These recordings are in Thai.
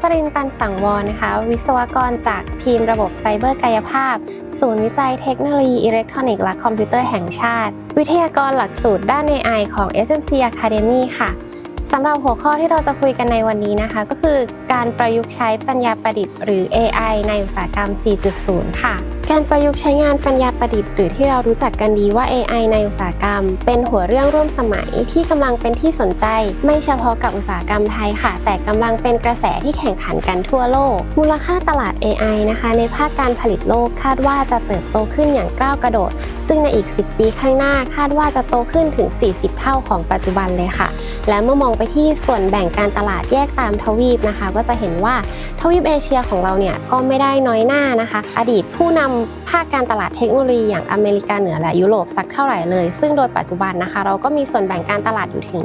สรินตันสังวรนะคะ วิศวกรจากทีมระบบไซเบอร์กายภาพ ศูนย์วิจัยเทคโนโลยีอิเล็กทรอนิกส์และคอมพิวเตอร์แห่งชาติ วิทยากรหลักสูตรด้าน AI ของ SMC Academy ค่ะสำหรับหัวข้อที่เราจะคุยกันในวันนี้นะคะ ก็คือการประยุกต์ใช้ปัญญาประดิษฐ์หรือ AI ในอุตสาหกรรม 4.0 ค่ะ การประยุกต์ใช้งานปัญญาประดิษฐ์หรือที่เรารู้จักกันดีว่า AI ในอุตสาหกรรม เป็นหัวเรื่องร่วมสมัยที่กำลังเป็นที่สนใจ ไม่เฉพาะกับอุตสาหกรรมไทยค่ะ แต่กำลังเป็นกระแสที่แข่งขันกันทั่วโลก มูลค่าตลาด AI นะคะ ในภาคการผลิตโลกคาดว่าจะเติบโตขึ้นอย่างก้าวกระโดด ซึ่งในอีก 10 ปีข้างหน้าคาดว่าจะโตขึ้นถึง 40 เท่าของปัจจุบันเลยค่ะ และเมื่อมองไปที่ส่วนแบ่งการตลาดแยกตามทวีปนะคะ ก็จะเห็นว่าทวีปเอเชียของเราเนี่ยก็ไม่ได้น้อยหน้านะคะ อดีตผู้นำภาคการตลาดเทคโนโลยีอย่างอเมริกาเหนือและยุโรปสักเท่าไหร่เลย ซึ่งโดยปัจจุบันนะคะ เราก็มีส่วนแบ่งการตลาดอยู่ถึง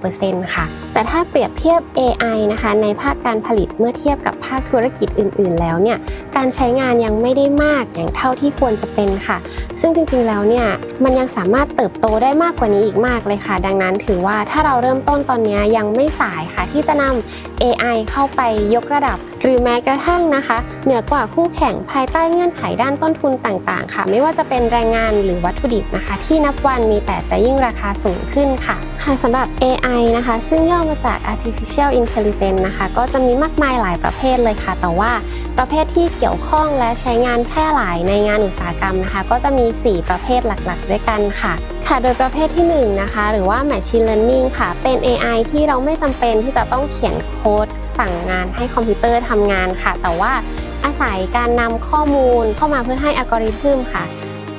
26%ค่ะ แต่ถ้าเปรียบเทียบ AI นะคะในภาคการผลิตเมื่อเทียบกับภาคธุรกิจอื่น ๆ แล้วเนี่ยการใช้งานยังไม่ได้มากอย่างเท่าที่ควรจะเป็นค่ะ ซึ่งจริงๆแล้วเนี่ยมันยังสามารถเติบโตได้มากกว่านี้อีกมากเลยค่ะ ดังนั้นถือว่าถ้าเราเริ่มต้นตอนนี้ยังไม่สายค่ะที่จะนำ AI เข้าไปยกระดับ หรือแม้กระทั่งนะคะ เหนือกว่าคู่แข่งภายใต้เงื่อนไขด้านต้นทุนต่างๆ ค่ะ ไม่ว่าจะเป็นแรงงานหรือวัตถุดิบนะคะ ที่นับวันมีแต่จะยิ่งราคาสูงขึ้นค่ะค่ะสำหรับ AI นะคะ ซึ่งย่อมาจาก artificial intelligence นะคะ ก็จะมีมากมายหลายประเภทเลยค่ะ แต่ว่าประเภทที่เกี่ยวข้องและใช้งานแพร่หลายในงานอุตสาหกรรมนะคะ ก็จะมี 4ประเภทหลักๆ ด้วยกันค่ะ ค่ะ โดยประเภทที่ 1 นะคะ หรือว่า machine learning ค่ะ เป็น AI ที่เราไม่จำเป็นที่จะต้องเขียนโค้ด สั่งงานให้คอมพิวเตอร์ทำงานค่ะ แต่ว่าอาศัยการนำข้อมูลเข้ามาเพื่อให้อัลกอริทึมค่ะ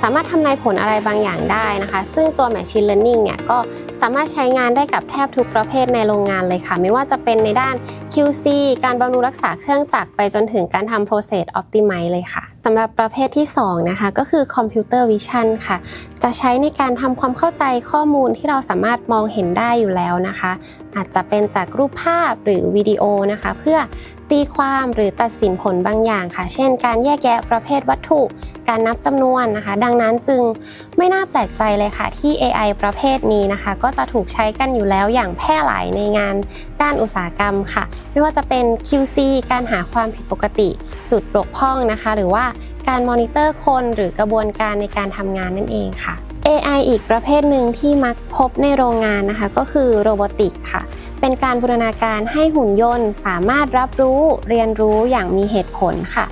สามารถทำนายผลอะไรบางอย่างได้นะคะ ซึ่งตัว Machine Learning เนี่ยก็สามารถใช้งานได้กับแทบทุกประเภทในโรงงานเลยค่ะ ไม่ว่าจะเป็นในด้าน QC การบำรุงรักษาเครื่องจักรไปจนถึงการทำ Process Optimize เลยค่ะ สำหรับประเภทที่2นะคะก็คือ Computer Vision ค่ะ จะใช้ในการทำความเข้าใจข้อมูลที่เราสามารถมองเห็นได้อยู่แล้วนะคะ อาจจะเป็นจากรูปภาพหรือวิดีโอนะคะ เพื่อตีความหรือตัดสินผลบางอย่างค่ะ เช่น การแยกแยะประเภทวัตถุ การนับจำนวนนะคะ ดังนั้นจึงไม่น่าแปลกใจเลยค่ะที่ AI ประเภทนี้นะคะ ก็จะถูกใช้กันอยู่แล้วอย่างแพร่หลายในงานด้านอุตสาหกรรมค่ะ ไม่ว่าจะเป็น QC การหาความผิดปกติ จุดบกพร่องนะคะ หรือว่าการมอนิเตอร์คนหรือกระบวนการในการทำงานนั่นเองค่ะ AI อีกประเภทหนึ่งที่มักพบในโรงงานนะคะ ก็คือโรบอติกค่ะเป็นการบูรณาการให้หุ่นยนต์สามารถรับรู้เรียนรู้อย่างมีเหตุผลค่ะ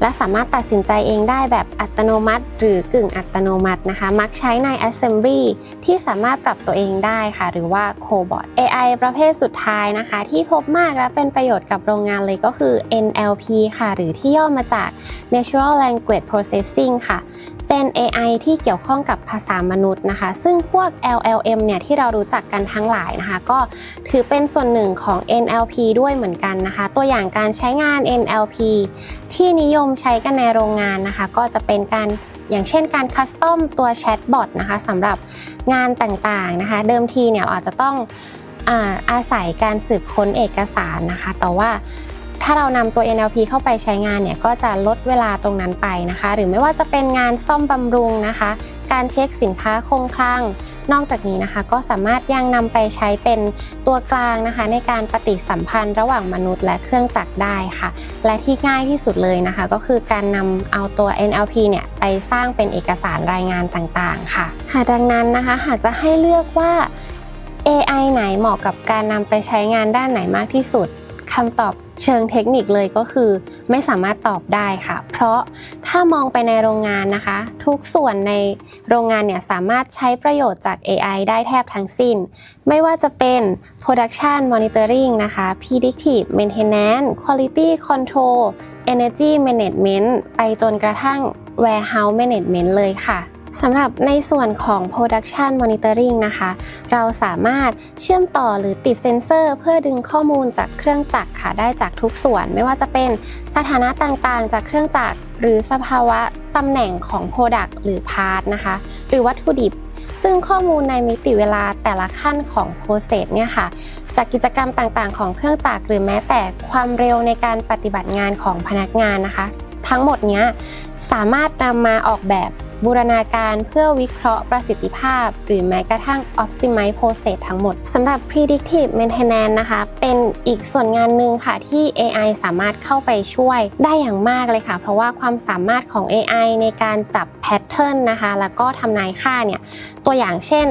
และสามารถตัดสินใจเองได้แบบอัตโนมัติ หรือกึ่งอัตโนมัตินะคะ มักใช้ใน Assembly ที่สามารถปรับตัวเองได้ค่ะ หรือว่า Cobot AI ประเภทสุดท้ายนะคะ ที่พบมากและเป็นประโยชน์กับโรงงานเลยก็คือ NLP ค่ะ หรือที่ย่อมาจาก Natural Language Processing ค่ะ เป็น AI ที่เกี่ยวข้องกับภาษามนุษย์นะคะ ซึ่งพวก LLM เนี่ยที่เรารู้จักกันทั้งหลายนะคะ ก็ถือเป็นส่วนหนึ่งของ NLP ด้วยเหมือนกันนะคะ ตัวอย่างการใช้งาน NLP ที่นิยมใช้กันในโรงงานนะคะ ก็จะเป็นการอย่างเช่นการคัสตอมตัวแชทบอทนะคะสำหรับงานต่างๆนะคะ เดิมทีเนี่ยเราอาจจะต้องอาอาศัยการสืบค้นเอกสารนะคะ แต่ว่า ถ้าเรานำตัว NLP เข้าไปใช้งานเนี่ยก็จะลดเวลาตรงนั้นไปนะคะ หรือไม่ว่าจะเป็นงานซ่อมบำรุงนะคะ การเช็คสินค้าคงคลัง นอกจากนี้นะคะ ก็สามารถยังนำไปใช้เป็นตัวกลางนะคะ ในการปฏิสัมพันธ์ระหว่างมนุษย์และเครื่องจักรได้ค่ะ และที่ง่ายที่สุดเลยนะคะ ก็คือการนำเอาตัว NLP เนี่ยไปสร้างเป็นเอกสารรายงานต่างๆ ค่ะหากดังนั้นนะคะ หากจะให้เลือกว่า AI ไหนเหมาะกับการนำไปใช้งานด้านไหนมากที่สุด คำตอบเชิงเทคนิคเลยก็คือไม่สามารถตอบได้ค่ะ เพราะถ้ามองไปในโรงงานนะคะ ทุกส่วนในโรงงานเนี่ยสามารถใช้ประโยชน์จาก AI ได้แทบทั้งสิ้น ไม่ว่าจะเป็น production monitoring นะคะ predictive maintenance quality control energy management ไปจนกระทั่ง warehouse management เลยค่ะ สำหรับในส่วนของ production monitoring นะคะ เราสามารถเชื่อมต่อหรือติดเซ็นเซอร์ เพื่อดึงข้อมูลจากเครื่องจักรค่ะได้จากทุกส่วน ไม่ว่าจะเป็นสถานะต่างๆ จากเครื่องจักรหรือสภาวะตำแหน่งของ Product หรือ Part นะคะ หรือวัตถุดิบ ซึ่งข้อมูลในมิติเวลาแต่ละขั้นของ process เนี่ยค่ะ จากกิจกรรมต่างๆ ของเครื่องจักรหรือแม้แต่ความเร็วในการปฏิบัติงานของพนักงานนะคะ ทั้งหมดนี้สามารถนำมาออกแบบ บูรณาการเพื่อวิเคราะห์ประสิทธิภาพ หรือแม้กระทั่ง optimize process ทั้งหมดสำหรับ predictive maintenance นะคะ เป็นอีกส่วนงานหนึ่งค่ะที่ AI สามารถเข้าไปช่วยได้อย่างมากเลยค่ะ เพราะว่าความสามารถของ AI ในการจับ pattern นะคะ แล้วก็ทำนายค่าเนี่ยตัวอย่างเช่น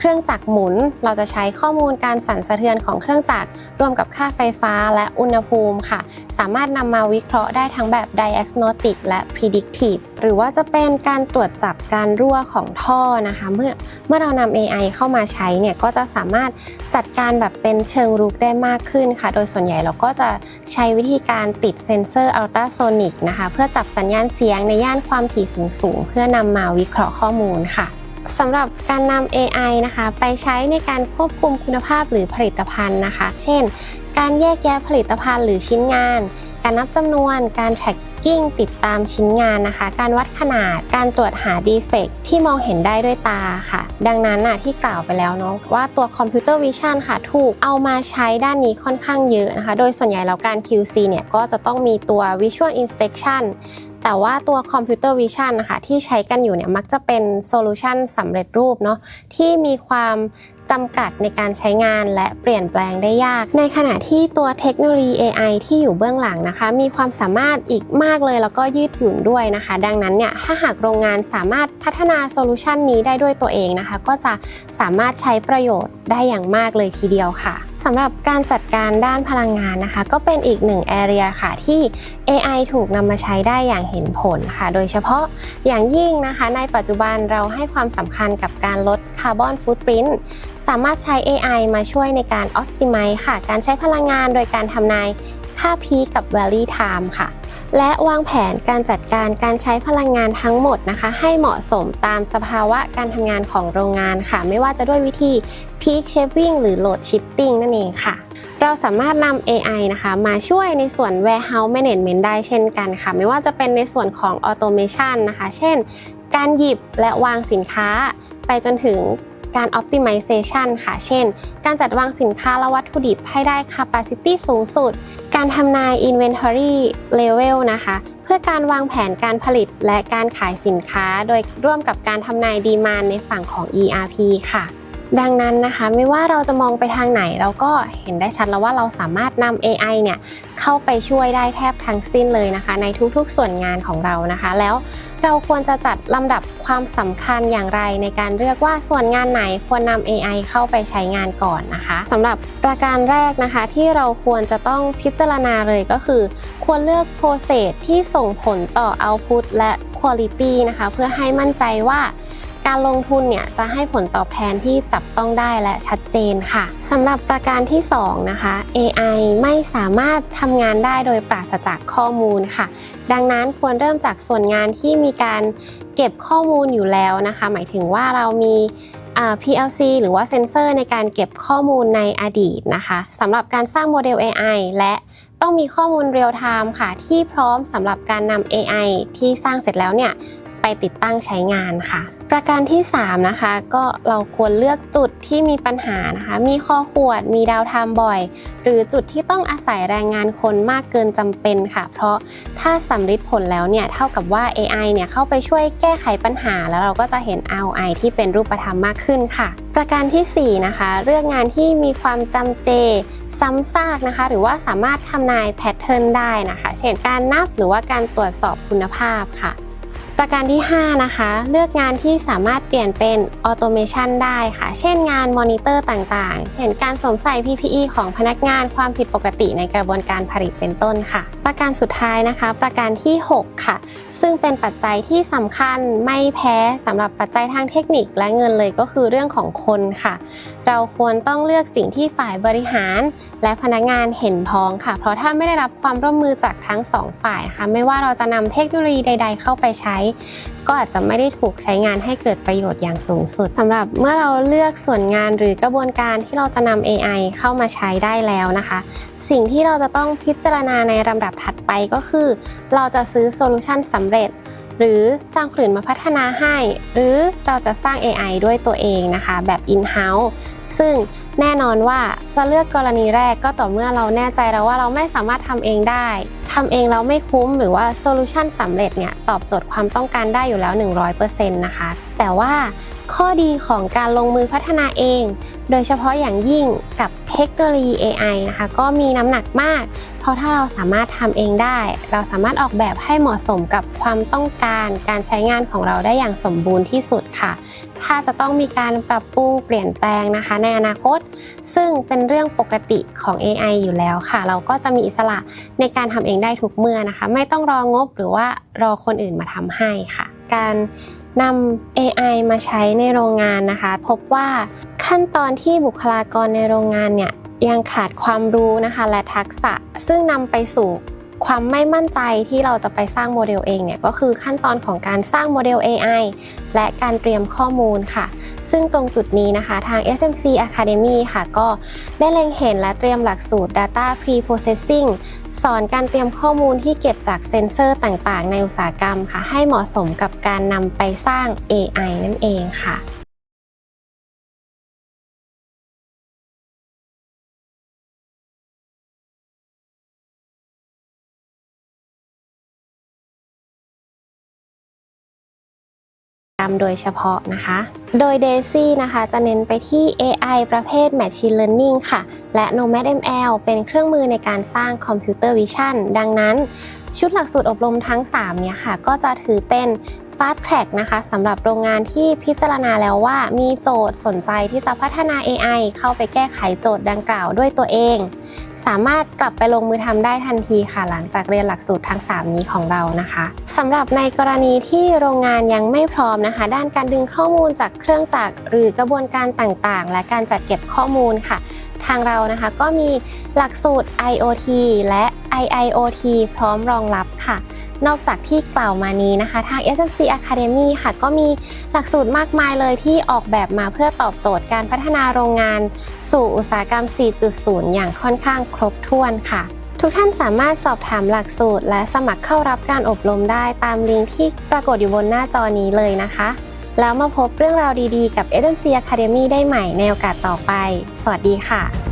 เครื่องจักรหมุน เราจะใช้ข้อมูลการสั่นสะเทือนของเครื่องจักรรวมกับค่าไฟฟ้าและอุณหภูมิค่ะ สามารถนำมาวิเคราะห์ได้ทั้งแบบ diagnostic และ predictive หรือว่าจะเป็นการตรวจจับการรั่วของท่อนะคะ เมื่อเมื่อเรานำ AI เข้ามาใช้เนี่ยก็จะสามารถจัดการแบบเป็นเชิงรุกได้มากขึ้นค่ะ โดยส่วนใหญ่เราก็จะใช้วิธีการติดเซ็นเซอร์อัลตราโซนิกนะคะ เพื่อจับสัญญาณเสียงในย่านความถี่สูงๆ เพื่อนำมาวิเคราะห์ข้อมูลค่ะ สำหรับการนำ AI นะคะ ไปใช้ในการควบคุมคุณภาพหรือผลิตภัณฑ์นะคะ เช่น การแยกแยะผลิตภัณฑ์หรือชิ้นงาน การนับจำนวน การ tracking ติดตามชิ้นงานนะคะ การวัดขนาด การตรวจหา defect ที่มองเห็นได้ด้วยตาค่ะ ดังนั้นน่ะที่กล่าวไปแล้วเนาะว่าตัวคอมพิวเตอร์วิชั่นค่ะ ถูกเอามาใช้ด้านนี้ค่อนข้างเยอะนะคะ โดยส่วนใหญ่แล้วการ QC เนี่ยก็จะต้องมีตัว Visual Inspection แต่ว่าตัวคอมพิวเตอร์วิชั่นนะคะที่ใช้กันอยู่เนี่ยมักจะเป็นโซลูชันสำเร็จรูปเนาะที่มีความ จำกัดในการใช้งานและเปลี่ยนแปลงได้ยาก ในขณะที่ตัวเทคโนโลยี AI ที่อยู่เบื้องหลังนะคะ มีความสามารถอีกมากเลยแล้วก็ยืดหยุ่นด้วยนะคะ ดังนั้นเนี่ยถ้าหากโรงงานสามารถพัฒนาโซลูชันนี้ได้ด้วยตัวเองนะคะ ก็จะสามารถใช้ประโยชน์ได้อย่างมากเลยทีเดียวค่ะสำหรับการจัดการด้านพลังงานนะคะ ก็เป็นอีกหนึ่ง area ค่ะที่ AI ถูกนำมาใช้ได้อย่างเห็นผลค่ะ โดยเฉพาะอย่างยิ่งนะคะ ในปัจจุบันเราให้ความสำคัญกับการลดคาร์บอนฟุตปรินท์ สามารถใช้ AI มาช่วยในการ optimize ค่ะ การใช้พลังงานโดยการทำนายค่า peak กับ valley time ค่ะ และวางแผนการจัดการการใช้พลังงานทั้งหมดนะคะ ให้เหมาะสมตามสภาวะการทำงานของโรงงานค่ะ ไม่ว่าจะด้วยวิธี peak shaving หรือ load shifting นั่นเองค่ะ เราสามารถนำ AI นะคะ มาช่วยในส่วน warehouse management ได้เช่นกันค่ะ ไม่ว่าจะเป็นในส่วนของ automation นะคะ เช่น การหยิบและวางสินค้า ไปจนถึง การ optimization ค่ะ เช่น การจัดวางสินค้าและวัตถุดิบให้ได้ capacity สูงสุด การทำนาย inventory level นะคะ เพื่อการวางแผนการผลิตและการขายสินค้า โดยร่วมกับการทำนายดีมานในฝั่งของ ERP ค่ะดังนั้นนะคะไม่ว่าเราจะมองไปทางไหนเราก็เห็นได้ชัดแล้วว่าเราสามารถนำ AI เนี่ยเข้าไปช่วยได้แทบทั้งสิ้นเลยนะคะ ในทุกๆส่วนงานของเรานะคะ แล้ว เราควรจะจัดลำดับความสำคัญอย่างไรในการเลือกว่าส่วนงานไหนควรนำ AI เข้าไปใช้งานก่อนนะคะสำหรับประการแรกนะคะ ที่เราควรจะต้องพิจารณาเลยก็คือ ควรเลือกโปรเซสที่ส่งผลต่อ output และ quality นะคะ เพื่อให้มั่นใจว่า การลงทุนเนี่ยจะให้ผลตอบแทนที่จับต้องได้และชัดเจนค่ะสำหรับประการที่ 2 นะคะ AI ไม่สามารถทำงานได้โดยปราศจากข้อมูลค่ะ ดังนั้นควรเริ่มจากส่วนงานที่มีการเก็บข้อมูลอยู่แล้วนะคะ หมายถึงว่าเรามี PLC หรือว่าเซนเซอร์ในการเก็บข้อมูลในอดีตนะคะสำหรับการสร้างโมเดล AI และต้องมีข้อมูลเรียลไทม์ค่ะ ที่พร้อมสำหรับการนำ AI ที่สร้างเสร็จแล้วเนี่ย ไปติดตั้งใช้งานค่ะ ประการที่ 3 นะคะ ก็เราควรเลือกจุดที่มีปัญหานะคะ มีข้อขวด มีดาวไทม์บ่อย หรือจุดที่ต้องอาศัยแรงงานคนมากเกินจำเป็นค่ะ เพราะถ้าสำลิดผลแล้วเนี่ย เท่ากับว่า AI เนี่ยเข้าไปช่วยแก้ไขปัญหา แล้วเราก็จะเห็น ROI ที่เป็นรูปธรรมมากขึ้นค่ะ ประการทีสี่4 นะคะ เลือกงานที่มีความจำเจซ้ำซากนะคะ หรือว่าสามารถทำนายแพทเทิร์นได้นะคะ เช่นการนับหรือว่าการตรวจสอบคุณภาพค่ะ ประการที่ 5 นะคะ เลือกงานที่สามารถเปลี่ยนเป็นออโตเมชันได้ค่ะ เช่นงานมอนิเตอร์ต่างๆ เช่นการสวมใส่ PPE ของพนักงานความผิดปกติในกระบวนการผลิตเป็นต้นค่ะ ประการสุดท้ายนะคะ ประการที่ 6 ค่ะ ซึ่งเป็นปัจจัยที่สำคัญไม่แพ้สำหรับปัจจัยทางเทคนิคและเงินเลยก็คือเรื่องของคนค่ะ เราควรต้องเลือกสิ่งที่ฝ่ายบริหาร และพนักงานเห็นพ้องค่ะ เพราะถ้าไม่ได้รับความร่วมมือจากทั้งสองฝ่ายนะคะไม่ว่าเราจะนำเทคโนโลยีใด ๆ เข้าไปใช้ก็อาจจะไม่ได้ถูกใช้งานให้เกิดประโยชน์อย่างสูงสุดสำหรับเมื่อเราเลือกส่วนงานหรือกระบวนการที่เราจะนำ AI เข้ามาใช้ได้แล้วนะคะ สิ่งที่เราจะต้องพิจารณาในลำดับถัดไปก็คือ เราจะซื้อโซลูชันสำเร็จหรือจ้างคนอื่นมาพัฒนาให้ หรือเราจะสร้าง AI ด้วยตัวเองนะคะ แบบ in-house ซึ่ง แน่นอนว่าจะเลือกกรณีแรกก็ต่อเมื่อเราแน่ใจแล้วว่าเราไม่สามารถทำเองได้ทำเองแล้วไม่คุ้มหรือว่าโซลูชันสำเร็จเนี่ยตอบโจทย์ความต้องการได้อยู่แล้ว 100%นะคะ แต่ว่าข้อดีของการลงมือพัฒนาเอง โดยเฉพาะอย่างยิ่งกับเทคโนโลยี AI นะคะ ก็มีน้ำหนักมาก เพราะถ้าเราสามารถทำเองได้ เราสามารถออกแบบให้เหมาะสมกับความต้องการการใช้งานของเราได้อย่างสมบูรณ์ที่สุดค่ะ ถ้าจะต้องมีการปรับปรุงเปลี่ยนแปลงนะคะ ในอนาคต ซึ่งเป็นเรื่องปกติของ AI อยู่แล้วค่ะ เราก็จะมีอิสระในการทำเองได้ทุกเมื่อนะคะ ไม่ต้องรองบหรือว่ารอคนอื่นมาทำให้ค่ะ การนำ AI มาใช้ในโรงงานนะคะ พบว่า ขั้นตอนที่บุคลากรในโรงงานเนี่ยยังขาดความรู้นะคะและทักษะซึ่งนำไปสู่ความไม่มั่นใจที่เราจะไปสร้างโมเดลเองเนี่ยก็คือขั้นตอนของการสร้างโมเดล AI และการเตรียมข้อมูลค่ะ ซึ่งตรงจุดนี้นะคะทาง SMC Academy ค่ะ ก็ได้เล็งเห็นและเตรียมหลักสูตร Data Pre-Processing สอนการเตรียมข้อมูลที่เก็บจากเซ็นเซอร์ต่างๆ ในอุตสาหกรรมค่ะ ให้เหมาะสมกับการนำไปสร้าง AI นั่นเองค่ะ โดยเฉพาะนะคะ โดย DAISY นะคะจะเน้นไปที่ AI ประเภท Machine Learning ค่ะ และ Nomad ML เป็นเครื่องมือในการสร้าง Computer Vision ดังนั้น ชุดหลักสูตรอบรมทั้ง 3 เนี่ยค่ะ ก็จะถือเป็น Fast Track นะคะสำหรับโรงงานที่พิจารณาแล้วว่ามีโจทย์สนใจที่จะพัฒนา AI เข้าไปแก้ไขโจทย์ดังกล่าวด้วยตัวเอง สามารถกลับไปลงมือทำได้ทันทีค่ะ หลังจากเรียนหลักสูตรทั้ง 3 นี้ของเรานะคะสำหรับในกรณีที่โรงงานยังไม่พร้อมนะคะ ด้านการดึงข้อมูลจากเครื่องจักรหรือกระบวนการต่างๆ และการจัดเก็บข้อมูลค่ะ ทางเรานะคะก็มีหลักสูตร IoT และ IIoT พร้อมรองรับค่ะ นอกจากที่กล่าวมานี้นะคะ ทาง SMC Academy ค่ะ ก็มีหลักสูตรมากมายเลยที่ออกแบบมาเพื่อตอบโจทย์การพัฒนาโรงงาน สู่อุตสาหกรรม 4.0 อย่างค่อนข้างครบถ้วนค่ะทุกท่านสามารถสอบถามหลักสูตร และสมัครเข้ารับการอบรมได้ตามลิงก์ที่ปรากฏอยู่บนหน้าจอนี้เลยนะคะ แล้วมาพบเรื่องราวดีๆ กับ SMC Academy ได้ใหม่ในโอกาสต่อไป สวัสดีค่ะ